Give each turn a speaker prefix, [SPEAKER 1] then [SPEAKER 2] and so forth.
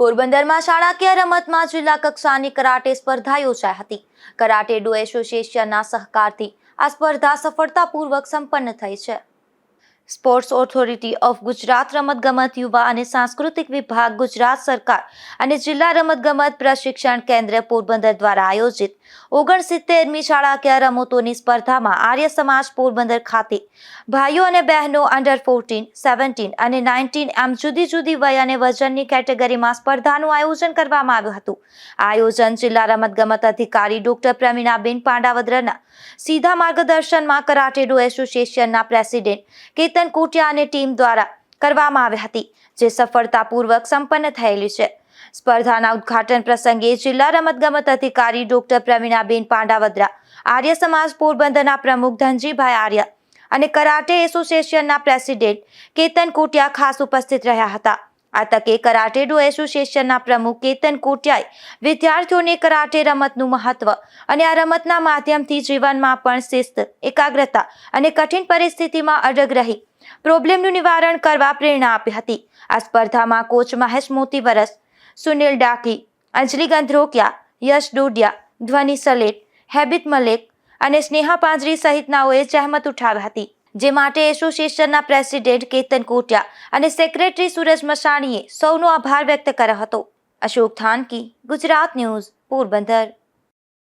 [SPEAKER 1] પોરબંદરમાં શાળાકીય રમતમાં જિલ્લા કક્ષાની કરાટે સ્પર્ધા યોજાઈ હતી. કરાટે ડો એસોસિએશનના સહકારથી આ સ્પર્ધા સફળતાપૂર્વક સંપન્ન થઈ છે. સ્પોર્ટ્સ ઓથોરિટી ઓફ ગુજરાત રમતગમત યુવા અને સાંસ્કૃતિક વિભાગ ગુજરાત સરકાર અને જિલ્લા રમતગમત પ્રશિક્ષણ કેન્દ્ર પોરબંદર દ્વારા આયોજિત ઓગણસિત્તેરમી શાળાકીય રમતોની સ્પર્ધામાં આર્ય સમાજ પોરબંદર ખાતે ભાઈઓ અને બહેનો અંડર ફોર્ટીન સેવન્ટીન અને નાઇન્ટીન એમ જુદી જુદી વય અને વજનની કેટેગરીમાં સ્પર્ધાનું આયોજન કરવામાં આવ્યું હતું આયોજન જિલ્લા રમતગમત અધિકારી ડોક્ટર પ્રવીણાબેન પાંડાવદ્રના સીધા માર્ગદર્શનમાં કરાટેડો એસોસિએશનના પ્રેસિડેન્ટ કેતન કુટિયા અને ટીમ દ્વારા કરવામાં આવી હતી, જે સફળતાપૂર્વક સંપન્ન થયેલી છે. સ્પર્ધાના ઉદ્ઘાટન પ્રસંગે જિલ્લા રમતગમત અધિકારી ડોક્ટર પ્રવીણાબેન પાંડાવદ્રા, આર્ય સમાજ પોરબંદરના પ્રમુખ ધનજીભાઈ આર્ય અને કરાટે એસોસિએશનના પ્રેસિડેન્ટ કેતન કોટિયા ખાસ ઉપસ્થિત રહ્યા હતા. આ તકે કરાટેડો એસોસિએશનના પ્રમુખ કેતન કોટિયાએ વિદ્યાર્થીઓને કરાટે રમતનું મહત્વ અને આ રમતના માધ્યમથી જીવનમાં પણ શિસ્ત, એકાગ્રતા અને કઠિન પરિસ્થિતિમાં અડગ રહી. પ્રોબ્લેમનું નિવારણ કરવા પ્રેરણા આપી હતી. આ સ્પર્ધામાં કોચ મહેશ મોતી વરસ સુનિલ ડાકી, અંજલિ ગંધરોકિયા, યશ ડોડિયા, ધ્વનિ સલેટ, હેબિત મલેક અને સ્નેહા પાંજરી સહિતનાઓએ જહેમત ઉઠાવી હતી. જે માટે એસોસિએશનના પ્રેસિડેન્ટ કેતન કોટિયા અને સેક્રેટરી સુરજ મસાણીએ સૌનો આભાર વ્યક્ત કર્યો હતો. અશોક થાનકી, ગુજરાત ન્યૂઝ, પોરબંદર.